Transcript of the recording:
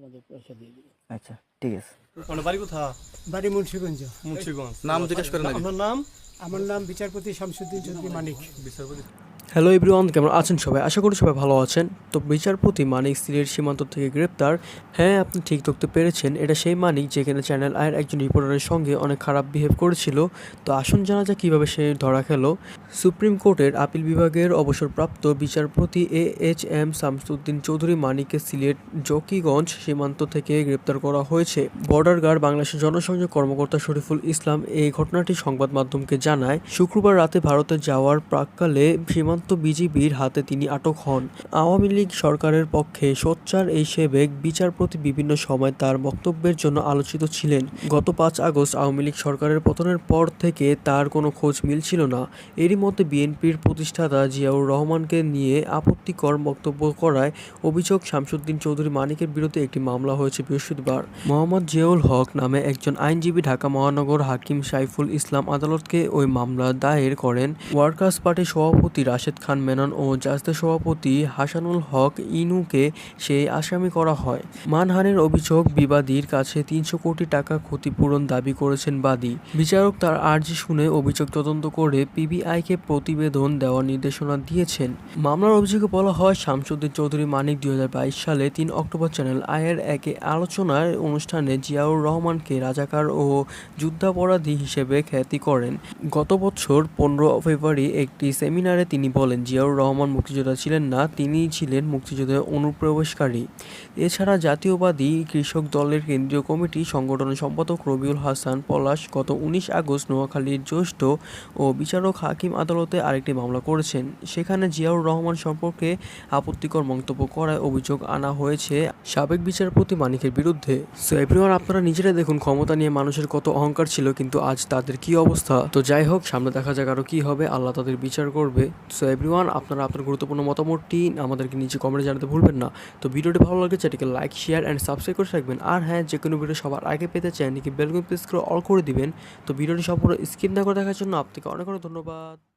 তোমাদের পয়সা দিয়ে দেবো। আচ্ছা ঠিক আছে। বাড়ি কোথা বাড়ি মুন্সিগঞ্জ। মুন্সিগঞ্জ। নাম জিজ্ঞেস করেন আগে। আপনার নাম? আমার নাম বিচারপতি শামসুদ্দিন চৌধুরী মানিক। বিচারপতি। হ্যালো এভরিওয়ান কেমন আছেন সবাই? আশা করি সবাই ভালো আছেন। তো বিচারপতি মানিক সিলেট সীমান্ত থেকে গ্রেপ্তার। হ্যাঁ আপনি ঠিক ধরতে পেরেছেন, এটা সেই মানিক যেখানে চ্যানেল আয়ের একজন রিপোর্টারের সঙ্গে অনেক খারাপ বিহেভ করেছিল। তো আসুন জানা যাক কীভাবে সে ধরা খেলো। সুপ্রিম কোর্টের আপিল বিভাগের অবসরপ্রাপ্ত বিচারপতি A H M Shamsuddin Chowdhury মানিককে Sylhet Zakiganj সীমান্ত থেকে গ্রেপ্তার করা হয়েছে। বর্ডার গার্ড বাংলাদেশের জনসংযোগ কর্মকর্তা শরীফুল ইসলাম এই ঘটনাটি সংবাদ মাধ্যমকে জানায়। শুক্রবার রাতে ভারতে যাওয়ার প্রাককালে সীমান্ত বিজিবির হাতে তিনি আটক হন। আওয়ামী লীগ সরকারের পক্ষে সোচ্চার এই সেবেক বিচারপতি বিভিন্ন সময় তার বক্তব্যের জন্য আলোচিত ছিলেন। গত পাঁচ আগস্ট আওয়ামী লীগ সরকারের পতনের পর থেকে তার কোনো খোঁজ মিলছিল না। এরই মধ্যে বিএনপির প্রতিষ্ঠাতা জিয়াউর রহমানকে নিয়ে আপত্তিকর বক্তব্য করায় অভিযোগ শামসুদ্দিন চৌধুরী মানিকের বিরুদ্ধে একটি মামলা হয়েছে বৃহস্পতিবার। মোহাম্মদ জিয়াউল হক নামে একজন আইনজীবী ঢাকা মহানগর হাকিম সাইফুল ইসলাম আদালতকে ওই মামলা দায়ের করেন। ওয়ার্কার্স পার্টির সভাপতি রাশেদ খান মেনন ও জাসদের সভাপতি হাসানুল হক ইনুকে সেই আসামি করা হয়। মানহানির অভিযোগ, বিবাদীর কাছে তিনশো কোটি টাকা ক্ষতিপূরণ দাবি করেছেন বাদী। বিচারক তার আর্জি শুনে অভিযোগ তদন্ত করে পিবিআইকে প্রতিবেদন দেওয়ার নির্দেশনা দিয়েছেন। মামলার অভিযোগে বলা হয়, শামসুদ্দিন চৌধুরী মানিক দুই হাজার বাইশ সালে তিন অক্টোবর চ্যানেল আয়ের একে আলোচনার অনুষ্ঠানে জিয়াউর রহমানকে রাজাকার ও যুদ্ধাপরাধী হিসেবে খ্যাতি করেন। গত বছর পনেরো ফেব্রুয়ারি একটি সেমিনারে তিনি বলেন, জিয়াউর রহমান মুক্তিযোদ্ধা ছিলেন না তিনি ছিলেন মুক্তিযুদ্ধের অনুপ্রবেশকারী। এছাড়া জাতীয়বাদী কৃষক দলের কেন্দ্রীয় কমিটি সংগঠনের সম্পাদক রবিউল হাসান পলাশ গত উনিশ আগস্ট নোয়াখালীর জ্যেষ্ঠ ও বিচারক হাকিম আদালতে আরেকটি মামলা করেছেন। সেখানে জিয়াউর রহমান সম্পর্কে আপত্তিকর মন্তব্য করায় অভিযোগ আনা হয়েছে সাবেক বিচারপতি মানিকের বিরুদ্ধে। সো এভরিওয়ান, আপনারা নিজেরাই দেখুন, ক্ষমতা নিয়ে মানুষের কত অহংকার ছিল, কিন্তু আজ তাদের কি অবস্থা? তো যাই হোক, সামনে দেখা যাক আরও কি হবে, আল্লাহ তাদের বিচার করবে। সো এভরিওয়ান আপনারা আপনার গুরুত্বপূর্ণ মতামতটি আমাদেরকে নিচে কমেন্টে জানাতে ভুলবেন না। তো ভিডিওটি ভালো লাগে চ্যাটিকে লাইক শেয়ার অ্যান্ড সাবস্ক্রাইব করে রাখবেন। আর হ্যাঁ যে কোনো ভিডিও সবার আগে পেতে চান নাকি বেলগুন প্রেস করে অল করে দিবেন। তো ভিডিওটি সম্পূর্ণ স্কিপ না করে দেখার জন্য আপনাকে অনেক অনেক ধন্যবাদ।